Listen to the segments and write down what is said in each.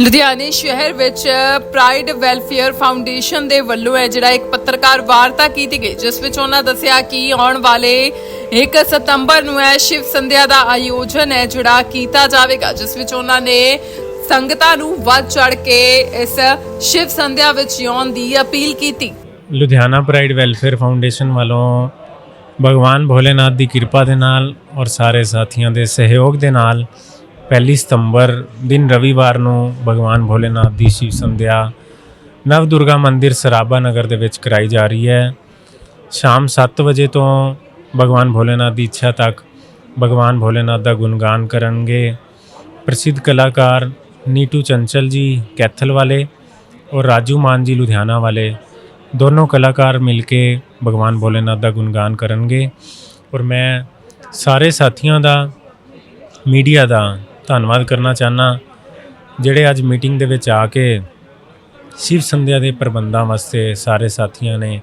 ਲੁਧਿਆਣੇ ਸ਼ਹਿਰ ਵਿੱਚ ਪ੍ਰਾਈਡ ਵੈਲਫੇਅਰ ਫਾਊਂਡੇਸ਼ਨ ਦੇ ਵੱਲੋਂ ਹੈ ਜਿਹੜਾ ਇੱਕ ਪੱਤਰਕਾਰ ਵਾਰਤਾ ਕੀਤੀ ਗਈ, ਜਿਸ ਵਿੱਚ ਉਹਨਾਂ ਦੱਸਿਆ ਕਿ ਆਉਣ ਵਾਲੇ 1 ਸਤੰਬਰ ਨੂੰ ਹੈ ਸ਼ਿਵ ਸੰਧਿਆ ਦਾ ਆਯੋਜਨ ਹੈ ਜਿਹੜਾ ਕੀਤਾ ਜਾਵੇਗਾ, ਜਿਸ ਵਿੱਚ ਉਹਨਾਂ ਨੇ ਸੰਗਤਾਂ ਨੂੰ ਵੱਧ ਚੜ ਕੇ ਇਸ ਸ਼ਿਵ ਸੰਧਿਆ ਵਿੱਚ ਆਉਣ ਦੀ ਅਪੀਲ ਕੀਤੀ। ਲੁਧਿਆਣਾ ਪ੍ਰਾਈਡ ਵੈਲਫੇਅਰ ਫਾਊਂਡੇਸ਼ਨ ਵੱਲੋਂ ਭਗਵਾਨ ਭੋਲੇਨਾਥ ਦੀ ਕਿਰਪਾ ਦੇ ਨਾਲ ਔਰ ਸਾਰੇ ਸਾਥੀਆਂ ਦੇ ਸਹਿਯੋਗ ਦੇ ਨਾਲ ਪਹਿਲੀ ਸਤੰਬਰ ਦਿਨ ਰਵੀਵਾਰ ਨੂੰ ਭਗਵਾਨ ਭੋਲੇਨਾਥ ਦੀ ਸ਼ਿਵ ਸੰਧਿਆ ਨਵ ਦੁਰਗਾ ਮੰਦਿਰ ਸਰਾਭਾ ਨਗਰ ਦੇ ਵਿੱਚ ਕਰਾਈ ਜਾ ਰਹੀ ਹੈ। ਸ਼ਾਮ 7 ਵਜੇ ਤੋਂ ਭਗਵਾਨ ਭੋਲੇਨਾਥ ਦੀ ਇੱਛਾ ਤੱਕ ਭਗਵਾਨ ਭੋਲੇਨਾਥ ਦਾ ਗੁਣਗਾਨ ਕਰਨਗੇ। ਪ੍ਰਸਿੱਧ ਕਲਾਕਾਰ ਨੀਟੂ ਚੰਚਲ ਜੀ, ਕੈਥਲ ਵਾਲੇ ਔਰ ਰਾਜੂ ਮਾਨ ਜੀ, ਲੁਧਿਆਣਾ ਵਾਲੇ ਦੋਨੋਂ ਕਲਾਕਾਰ ਮਿਲ ਕੇ ਭਗਵਾਨ ਭੋਲੇਨਾਥ ਦਾ ਗੁਣਗਾਨ ਕਰਨਗੇ। ਔਰ ਮੈਂ ਸਾਰੇ ਸਾਥੀਆਂ ਦਾ, ਮੀਡੀਆ ਦਾ ਧੰਨਵਾਦ ਕਰਨਾ ਚਾਹਨਾ ਜਿਹੜੇ ਅੱਜ ਮੀਟਿੰਗ ਦੇ ਵਿੱਚ ਆ ਕੇ ਸ਼ਿਵ ਸੰਧਿਆ ਦੇ ਪ੍ਰਬੰਧਾਂ ਵਾਸਤੇ ਸਾਰੇ ਸਾਥੀਆਂ ਨੇ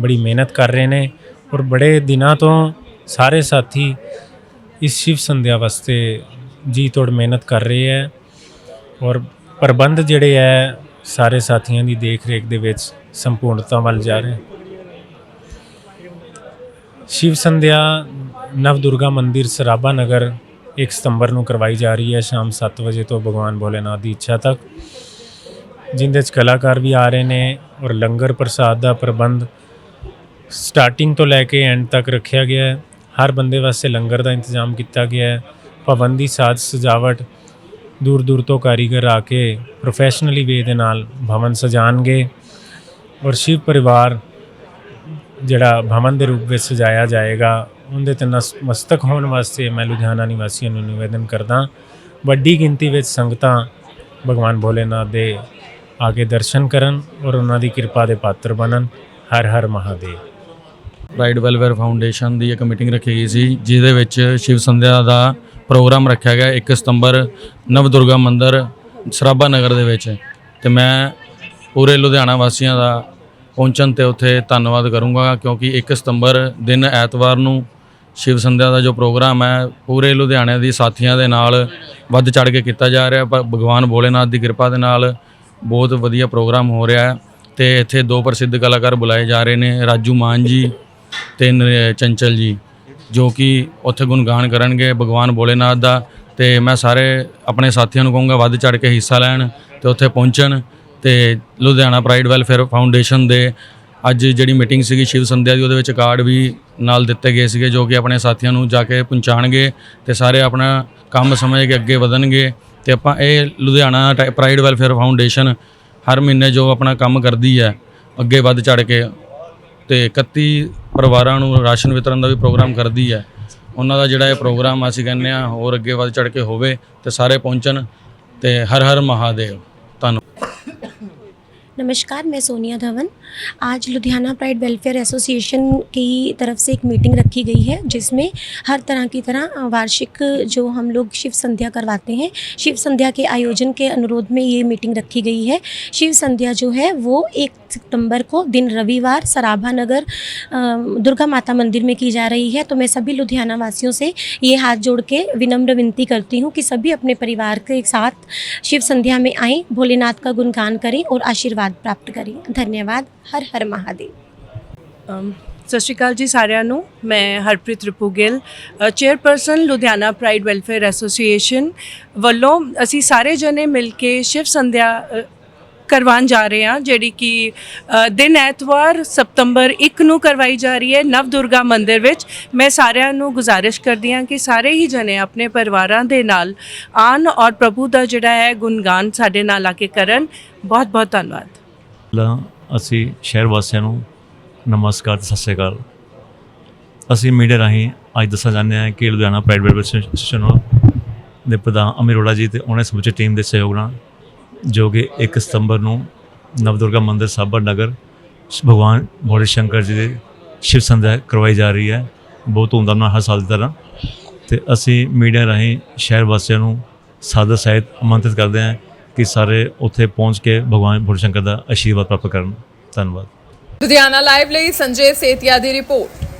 ਬੜੀ ਮਿਹਨਤ ਕਰ ਰਹੇ ਨੇ ਔਰ ਬੜੇ ਦਿਨਾਂ ਤੋਂ ਸਾਰੇ ਸਾਥੀ ਇਸ ਸ਼ਿਵ ਸੰਧਿਆ ਵਾਸਤੇ ਜੀ ਤੋੜ ਮਿਹਨਤ ਕਰ ਰਹੇ ਹੈ ਔਰ ਪ੍ਰਬੰਧ ਜਿਹੜੇ ਹੈ ਸਾਰੇ ਸਾਥੀਆਂ ਦੀ ਦੇਖ ਰੇਖ ਦੇ ਵਿੱਚ ਸੰਪੂਰਨਤਾ ਵੱਲ ਜਾ ਰਹੇ ਸ਼ਿਵ ਸੰਧਿਆ ਨਵ ਦੁਰਗਾ ਮੰਦਿਰ ਸਰਾਭਾ ਨਗਰ 1 ਸਤੰਬਰ ਨੂੰ ਕਰਵਾਈ ਜਾ ਰਹੀ ਹੈ, ਸ਼ਾਮ 7 ਵਜੇ ਤੋਂ ਭਗਵਾਨ ਭੋਲੇਨਾਥ ਦੀ ਇੱਛਾ ਤੱਕ। ਜਿੰਦੇ ਚ ਕਲਾਕਾਰ ਵੀ ਆ ਰਹੇ ਨੇ ਔਰ ਲੰਗਰ ਪ੍ਰਸਾਦ ਦਾ ਪ੍ਰਬੰਧ ਸਟਾਰਟਿੰਗ ਤੋਂ ਲੈ ਕੇ ਐਂਡ ਤੱਕ ਰੱਖਿਆ ਗਿਆ ਹੈ। ਹਰ ਬੰਦੇ ਵਾਸਤੇ ਲੰਗਰ ਦਾ ਇੰਤਜ਼ਾਮ ਕੀਤਾ ਗਿਆ ਹੈ। ਦੀ ਸਾਜ ਸਜਾਵਟ ਦੂਰ ਦੂਰ ਤੋਂ ਕਾਰੀਗਰ ਆ ਕੇ ਪ੍ਰੋਫੈਸ਼ਨਲੀ ਵੇ ਦੇ ਨਾਲ ਭਵਨ ਸਜਾਣਗੇ ਔਰ ਸ਼ਿਵ ਪਰਿਵਾਰ ਜਿਹੜਾ ਭਵਨ ਦੇ ਰੂਪ ਵਿੱਚ ਸਜਾਇਆ ਜਾਏਗਾ। ਉਹਦੇ ਤੇ ਨਸ- ਮਸਤਕ ਹੋਣ ਵਾਸਤੇ ਮੈਂ ਲੁਧਿਆਣਾ ਨਿਵਾਸੀਆਂ ਨੂੰ ਨਿਵੇਦਨ ਕਰਦਾ ਵੱਡੀ ਗਿਣਤੀ ਵਿੱਚ ਸੰਗਤਾਂ ਭਗਵਾਨ ਭੋਲੇਨਾਥ ਦੇ ਆ ਕੇ ਦਰਸ਼ਨ ਕਰਨ ਔਰ ਉਹਨਾਂ ਦੀ ਕਿਰਪਾ ਦੇ ਪਾਤਰ ਬਣਨ। ਹਰ ਹਰ ਮਹਾਦੇਵ। ਪ੍ਰਾਈਡ ਵੈਲਫੇਅਰ ਫਾਊਂਡੇਸ਼ਨ ਦੀ ਇੱਕ ਮੀਟਿੰਗ ਰੱਖੀ ਗਈ ਸੀ, ਜਿਹਦੇ ਵਿੱਚ ਸ਼ਿਵ ਸੰਧਿਆ ਦਾ ਪ੍ਰੋਗਰਾਮ ਰੱਖਿਆ ਗਿਆ 1 ਸਤੰਬਰ ਨਵਦੁਰਗਾ ਮੰਦਿਰ ਸਰਾਭਾ ਨਗਰ ਦੇ ਵਿੱਚ। ਤੇ ਮੈਂ ਪੂਰੇ ਲੁਧਿਆਣਾ ਵਾਸੀਆਂ ਦਾ ਪਹੁੰਚਣ ਤੇ ਉੱਥੇ ਧੰਨਵਾਦ ਕਰੂੰਗਾ, ਕਿਉਂਕਿ 1 ਸਤੰਬਰ ਦਿਨ ਐਤਵਾਰ ਨੂੰ ਸ਼ਿਵ ਸੰਧਿਆ ਦਾ ਜੋ ਪ੍ਰੋਗਰਾਮ ਹੈ, ਪੂਰੇ ਲੁਧਿਆਣੇ ਦੀ ਸਾਥੀਆਂ ਦੇ ਨਾਲ ਵੱਧ ਚੜ ਕੇ ਕੀਤਾ ਜਾ ਰਿਹਾ ਪਰ ਭਗਵਾਨ ਭੋਲੇਨਾਥ ਦੀ ਕਿਰਪਾ ਦੇ ਨਾਲ ਬਹੁਤ ਵਧੀਆ ਪ੍ਰੋਗਰਾਮ ਹੋ ਰਿਹਾ ਹੈ ਤੇ ਇੱਥੇ ਦੋ ਪ੍ਰਸਿੱਧ ਕਲਾਕਾਰ ਬੁਲਾਏ ਜਾ ਰਹੇ ਨੇ, ਰਾਜੂ ਮਾਨ ਜੀ ਤੇ ਨਰੇ- ਚੰਚਲ ਜੀ, ਜੋ ਕਿ ਉੱਥੇ ਗੁਣਗਾਨ ਕਰਨਗੇ ਭਗਵਾਨ ਭੋਲੇਨਾਥ ਦਾ ਤੇ ਮੈਂ ਸਾਰੇ ਆਪਣੇ ਸਾਥੀਆਂ ਨੂੰ ਕਹੂੰਗਾ ਵੱਧ ਚੜ ਕੇ ਹਿੱਸਾ ਲੈਣ ਤੇ ਉੱਥੇ ਪਹੁੰਚਣ ਤੇ ਲੁਧਿਆਣਾ ਪ੍ਰਾਈਡ ਵੈਲਫੇਅਰ ਫਾਊਂਡੇਸ਼ਨ ਦੇ ਅੱਜ ਜਿਹੜੀ ਮੀਟਿੰਗ ਸੀਗੀ ਸ਼ਿਵ ਸੰਧਿਆ ਦੀ, ਉਹਦੇ ਵਿੱਚ ਕਾਰਡ ਵੀ ਨਾਲ ਦਿੱਤੇ ਗਏ ਸੀਗੇ, ਜੋ ਕਿ ਆਪਣੇ ਸਾਥੀਆਂ ਨੂੰ ਜਾ ਕੇ ਪਹੁੰਚਾਣਗੇ ਤੇ ਸਾਰੇ ਆਪਣਾ ਕੰਮ ਸਮਝ ਕੇ ਅੱਗੇ ਵਧਣਗੇ। ਤੇ ਆਪਾਂ ਇਹ ਲੁਧਿਆਣਾ ਟਾ- ਪ੍ਰਾਈਡ ਵੈਲਫੇਅਰ ਫਾਊਂਡੇਸ਼ਨ ਹਰ ਮਹੀਨੇ ਜੋ ਆਪਣਾ ਕੰਮ ਕਰਦੀ ਹੈ, ਅੱਗੇ ਵੱਧ ਚੜ ਕੇ ਤੇ 31 ਪਰਿਵਾਰਾਂ ਨੂੰ ਰਾਸ਼ਨ ਵਿਤਰਨ ਦਾ ਵੀ ਪ੍ਰੋਗਰਾਮ ਕਰਦੀ ਹੈ। ਉਹਨਾਂ ਦਾ ਜਿਹੜਾ ਇਹ ਪ੍ਰੋਗਰਾਮ ਅਸੀਂ ਕਹਿੰਦੇ ਆ ਹੋਰ ਅੱਗੇ ਵੱਧ ਚੜ ਕੇ ਹੋਵੇ ਤੇ ਸਾਰੇ ਪਹੁੰਚਣ ਤੇ ਹਰ ਹਰ ਮਹਾਦੇਵ। ਧੰਨਵਾਦ। नमस्कार, मैं सोनिया धवन। आज लुधियाना प्राइड वेलफेयर एसोसिएशन की तरफ़ से एक मीटिंग रखी गई है, जिसमें हर तरह की तरह वार्षिक जो हम लोग शिव संध्या करवाते हैं, शिव संध्या के आयोजन के अनुरोध में ये मीटिंग रखी गई है। शिव संध्या जो है, वो एक सितंबर को दिन रविवार सराभा नगर दुर्गा माता मंदिर में की जा रही है। तो मैं सभी लुधियाना वासियों से ये हाथ जोड़ के विनम्र विनती करती हूँ कि सभी अपने परिवार के साथ शिव संध्या में आएँ, भोलेनाथ का गुणगान करें और आशीर्वाद ਆਸ਼ੀਰਵਾਦ ਪ੍ਰਾਪਤ ਕਰੇ। ਧੰਨਵਾਦ, ਹਰ ਹਰ ਮਹਾਦੇਵ। ਸਤਿ ਸ਼੍ਰੀ ਅਕਾਲ ਜੀ ਸਾਰਿਆਂ ਨੂੰ। ਮੈਂ Harpreet Ripu Gill chairperson, Ludhiana pride welfare association ਵੱਲੋਂ ਅਸੀਂ ਸਾਰੇ ਜਣੇ ਮਿਲ ਕੇ ਸ਼ਿਵ ਸੰਧਿਆ ਕਰਵਾਉਣ ਜਾ ਰਹੇ ਹਾਂ, ਜਿਹੜੀ ਕਿ ਦਿਨ ਐਤਵਾਰ ਸਤੰਬਰ 1 ਨੂੰ ਕਰਵਾਈ ਜਾ ਰਹੀ ਹੈ ਨਵ ਦੁਰਗਾ ਮੰਦਿਰ ਵਿੱਚ। ਮੈਂ ਸਾਰਿਆਂ ਨੂੰ ਗੁਜ਼ਾਰਿਸ਼ ਕਰਦੀ ਹਾਂ ਕਿ ਸਾਰੇ ਹੀ ਜਣੇ ਆਪਣੇ ਪਰਿਵਾਰਾਂ ਦੇ ਨਾਲ ਆਣ ਔਰ ਪ੍ਰਭੂ ਦਾ ਜਿਹੜਾ ਹੈ ਗੁਣਗਾਨ ਸਾਡੇ ਨਾਲ ਆ ਕੇ ਕਰਨ। ਬਹੁਤ ਬਹੁਤ ਧੰਨਵਾਦ। ਪਹਿਲਾਂ ਅਸੀਂ ਸ਼ਹਿਰ ਵਾਸੀਆਂ ਨੂੰ ਨਮਸਕਾਰ ਤੇ ਸਤਿ ਸ਼੍ਰੀ ਅਕਾਲ। ਅਸੀਂ ਮੀਡੀਆ ਰਾਹੀਂ ਅੱਜ ਦੱਸਣਾ ਚਾਹੁੰਦੇ ਹਾਂ ਕਿ ਲੁਧਿਆਣਾ ਪ੍ਰਾਈਵੇਟ ਐਸੋਸੀਏਸ਼ਨ ਦੇ ਪ੍ਰਧਾਨ ਅਮੀਰੋੜਾ ਜੀ ਤੇ ਉਹਨਾਂ ਸਮੁੱਚੀ ਟੀਮ ਦੇ ਸਹਿਯੋਗ ਨਾਲ ਜੋ ਕਿ 1 ਸਤੰਬਰ ਨੂੰ ਨਵਦੁਰਗਾ ਮੰਦਿਰ ਸਾਬਰ ਨਗਰ ਭਗਵਾਨ ਭੋਲੇ ਸ਼ੰਕਰ ਜੀ ਦੇ ਸ਼ਿਵ ਸੰਧਿਆ ਕਰਵਾਈ ਜਾ ਰਹੀ ਹੈ। ਬਹੁਤ ਧੂਮਧਾਮ ਨਾਲ ਹਰ ਸਾਲ ਦੀ ਤਰ੍ਹਾਂ। ਤੇ ਅਸੀਂ ਮੀਡੀਆ ਰਾਹੀਂ ਸ਼ਹਿਰ ਵਾਸੀਆਂ ਨੂੰ ਸਾਦਰ ਸਹਿਤ ਆਮੰਤਰਿਤ ਕਰਦੇ ਹਾਂ ਕਿ ਸਾਰੇ ਉੱਥੇ ਪਹੁੰਚ ਕੇ ਭਗਵਾਨ ਭੋਲੇ ਸ਼ੰਕਰ ਦਾ ਆਸ਼ੀਰਵਾਦ ਪ੍ਰਾਪਤ ਕਰਨ। ਧੰਨਵਾਦ। ਲੁਧਿਆਣਾ ਲਾਈਵ ਲਈ ਸੰਜੇ ਸੇਤੀਆ ਦੀ ਰਿਪੋਰਟ।